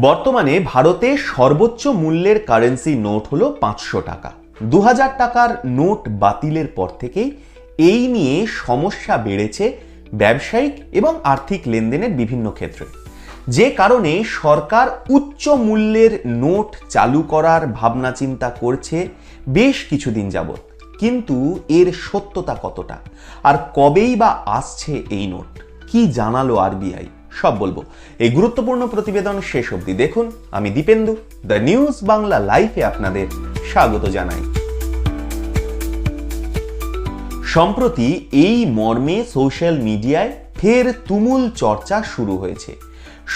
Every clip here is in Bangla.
বর্তমানে ভারতে সর্বোচ্চ মূল্যের কারেন্সি নোট হলো পাঁচশো টাকা। দু হাজার টাকার নোট বাতিলের পর থেকেই এই নিয়ে সমস্যা বেড়েছে ব্যবসায়িক এবং আর্থিক লেনদেনের বিভিন্ন ক্ষেত্রে। যে কারণে সরকার উচ্চ মূল্যের নোট চালু করার ভাবনা চিন্তা করছে বেশ কিছুদিন যাবৎ। কিন্তু এর সত্যতা কতটা? আর কবেই বা আসছে এই নোট? কি জানালো আরবিআই সব বলব। এই গুরুত্বপূর্ণ প্রতিবেদন শেষ অবধি দেখুন। আমি দীপেন্দু, দ্য নিউজ বাংলা লাইফে আপনাদের স্বাগত জানাই। সম্প্রতি এই মর্মে সোশ্যাল মিডিয়ায় ফের তুমুল চর্চা শুরু হয়েছে।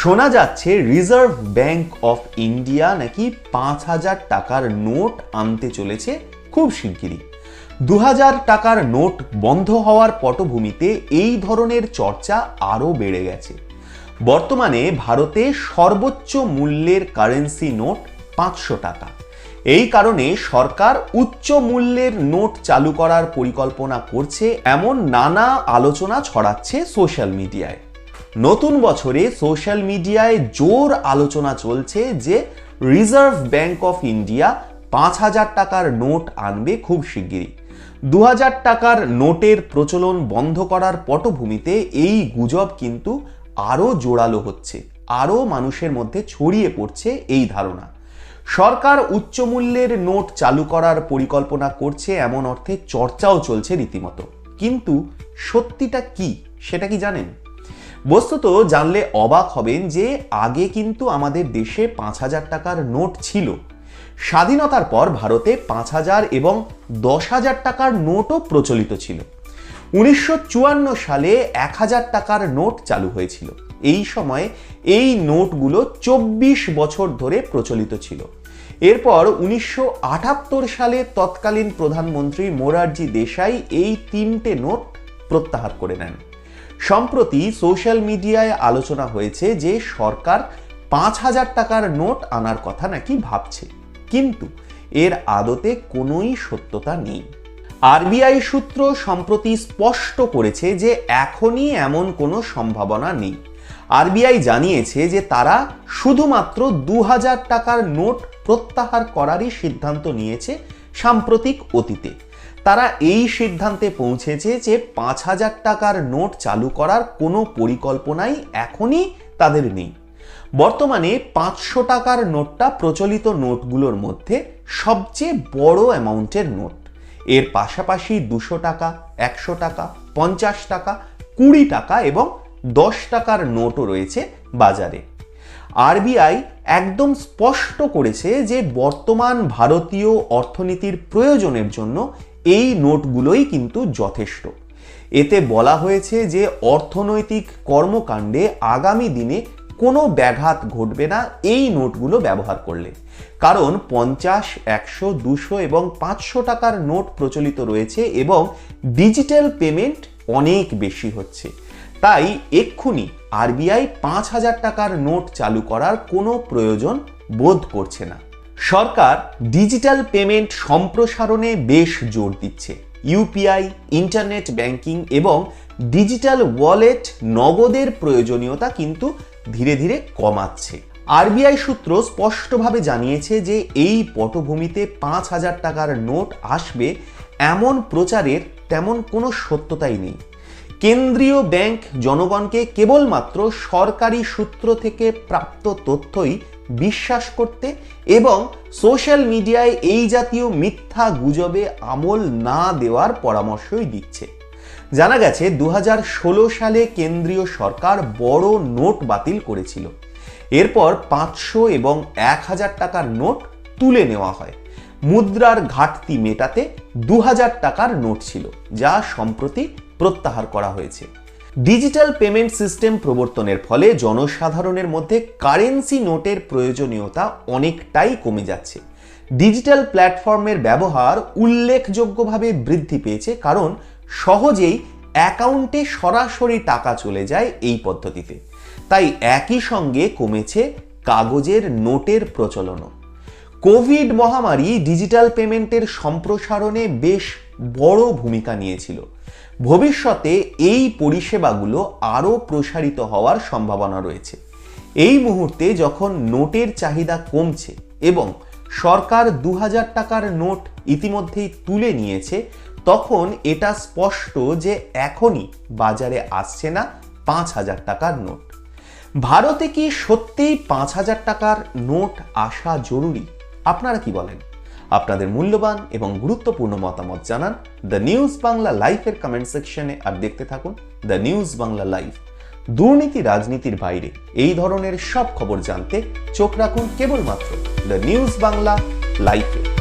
শোনা যাচ্ছে রিজার্ভ ব্যাংক অফ ইন্ডিয়া নাকি পাঁচ হাজার টাকার নোট আনতে চলেছে খুব শিগগিরই। দু হাজার টাকার নোট বন্ধ হওয়ার পটভূমিতে এই ধরনের চর্চা আরও বেড়ে গেছে। বর্তমানে ভারতে সর্বোচ্চ মূল্যের কারেন্সি নোট পাঁচশো টাকা। এই কারণে সরকার উচ্চ মূল্যের নোট চালু করার পরিকল্পনা করছে এমন নানা আলোচনা ছড়াচ্ছে সোশ্যাল মিডিয়ায়। নতুন বছরে সোশ্যাল মিডিয়ায় জোর আলোচনা চলছে যে রিজার্ভ ব্যাংক অফ ইন্ডিয়া পাঁচ হাজার টাকার নোট আনবে খুব শিগগিরই। দু হাজার টাকার নোটের প্রচলন বন্ধ করার পটভূমিতে এই গুজব কিন্তু আরও জোরালো হচ্ছে আরও মানুষের মধ্যে ছড়িয়ে পড়ছে এই ধারণা। সরকার উচ্চ মূল্যের নোট চালু করার পরিকল্পনা করছে এমন অর্থে চর্চাও চলছে রীতিমতো। কিন্তু সত্যিটা কি, সেটা কি জানেন? বস্তুত জানলে অবাক হবেন যে আগে কিন্তু আমাদের দেশে পাঁচ হাজার টাকার নোট ছিল। স্বাধীনতার পর ভারতে পাঁচ হাজার এবং দশ হাজার টাকার নোটও প্রচলিত ছিল। উনিশশো চুয়ান্ন সালে এক হাজার টাকার নোট চালু হয়েছিল। এই সময়ে এই নোটগুলো চব্বিশ বছর ধরে প্রচলিত ছিল। এরপর উনিশশো আটাত্তর সালে তৎকালীন প্রধানমন্ত্রী মোরারজি দেশাই এই তিনটে নোট প্রত্যাহার করে নেন। সম্প্রতি সোশ্যাল মিডিয়ায় আলোচনা হয়েছে যে সরকার পাঁচ হাজার টাকার নোট আনার কথা নাকি ভাবছে। কিন্তু এর আদতে কোনোই সত্যতা নেই। আরবিআই সূত্র সম্প্রতি স্পষ্ট করেছে যে এখনই এমন কোনো সম্ভাবনা নেই। আরবিআই জানিয়েছে যে তারা শুধুমাত্র দু হাজার টাকার নোট প্রত্যাহার করারই সিদ্ধান্ত নিয়েছে সাম্প্রতিক অতীতে। তারা এই সিদ্ধান্তে পৌঁছেছে যে পাঁচ হাজার টাকার নোট চালু করার কোনো পরিকল্পনাই এখনই তাদের নেই। বর্তমানে পাঁচশো টাকার নোটটা প্রচলিত নোটগুলোর মধ্যে সবচেয়ে বড় অ্যামাউন্টের নোট। এর পাশাপাশি দুশো টাকা, একশো টাকা, পঞ্চাশ টাকা, কুড়ি টাকা এবং দশ টাকার নোটও রয়েছে বাজারে। আরবিআই একদম স্পষ্ট করেছে যে বর্তমান ভারতীয় অর্থনীতির প্রয়োজনের জন্য এই নোটগুলোই কিন্তু যথেষ্ট। এতে বলা হয়েছে যে অর্থনৈতিক কর্মকাণ্ডে আগামী দিনে কোনো ব্যাঘাত ঘটবে না এই নোটগুলো ব্যবহার করলে। কারণ পঞ্চাশ, একশো, দুশো এবং পাঁচশো টাকার নোট প্রচলিত রয়েছে এবং ডিজিটাল পেমেন্ট অনেক বেশি হচ্ছে। তাই এক্ষুনি আরবিআই পাঁচ হাজার টাকার নোট চালু করার কোনো প্রয়োজন বোধ করছে না। সরকার ডিজিটাল পেমেন্ট সম্প্রসারণে বেশ জোর দিচ্ছে। ইউপিআই, ইন্টারনেট ব্যাংকিং এবং ডিজিটাল ওয়ালেট নগদের প্রয়োজনীয়তা কিন্তু ধীরে ধীরে কমাচ্ছে। আরবিআই সূত্র স্পষ্টভাবে জানিয়েছে যে এই পটভূমিতে পাঁচ হাজার টাকার নোট আসবে, এমন প্রচারের তেমন কোনো সত্যতাই নেই। কেন্দ্রীয় ব্যাংক জনগণকে কেবলমাত্র সরকারি সূত্র থেকে প্রাপ্ত তথ্যই বিশ্বাস করতে এবং সোশ্যাল মিডিয়ায় এই জাতীয় মিথ্যা গুজবে আমল না দেওয়ার পরামর্শই দিচ্ছে। জানা গেছে দু হাজার ষোলো সালে কেন্দ্রীয় সরকার বড় নোট বাতিল করেছিল। এরপর পাঁচশো এবং এক হাজার টাকার নোট তুলে নেওয়া হয়। মুদ্রার ঘাটতি মেটাতে দু হাজার টাকার নোট ছিল, যা সম্প্রতি প্রত্যাহার করা হয়েছে। ডিজিটাল পেমেন্ট সিস্টেম প্রবর্তনের ফলে জনসাধারণের মধ্যে কারেন্সি নোটের প্রয়োজনীয়তা অনেকটাই কমে যাচ্ছে। ডিজিটাল প্ল্যাটফর্মের ব্যবহার উল্লেখযোগ্যভাবে বৃদ্ধি পেয়েছে, কারণ সহজেই অ্যাকাউন্টে সরাসরি টাকা চলে যায় এই পদ্ধতিতে। তাই একই সঙ্গে কমেছে কাগজের নোটের প্রচলনও। কোভিড মহামারী ডিজিটাল পেমেন্টের সম্প্রসারণে বেশ বড় ভূমিকা নিয়েছিল। ভবিষ্যতে এই পরিষেবাগুলো আরও প্রসারিত হওয়ার সম্ভাবনা রয়েছে। এই মুহূর্তে যখন নোটের চাহিদা কমছে এবং সরকার দু হাজার টাকার নোট ইতিমধ্যেই তুলে নিয়েছে, তখন এটা স্পষ্ট যে এখনই বাজারে আসছে না পাঁচ হাজার টাকার নোট। ভারতে কি সত্যিই পাঁচ হাজার টাকার নোট আসা জরুরি? আপনারা কি বলেন? আপনাদের মূল্যবান এবং গুরুত্বপূর্ণ মতামত জানান দ্য নিউজ বাংলা লাইফের কমেন্ট সেকশনে আর দেখতে থাকুন দ্য নিউজ বাংলা লাইফ দুর্নীতি রাজনীতির বাইরে এই ধরনের সব খবর জানতে চোখ রাখুন কেবলমাত্র দ্য নিউজ বাংলা লাইফে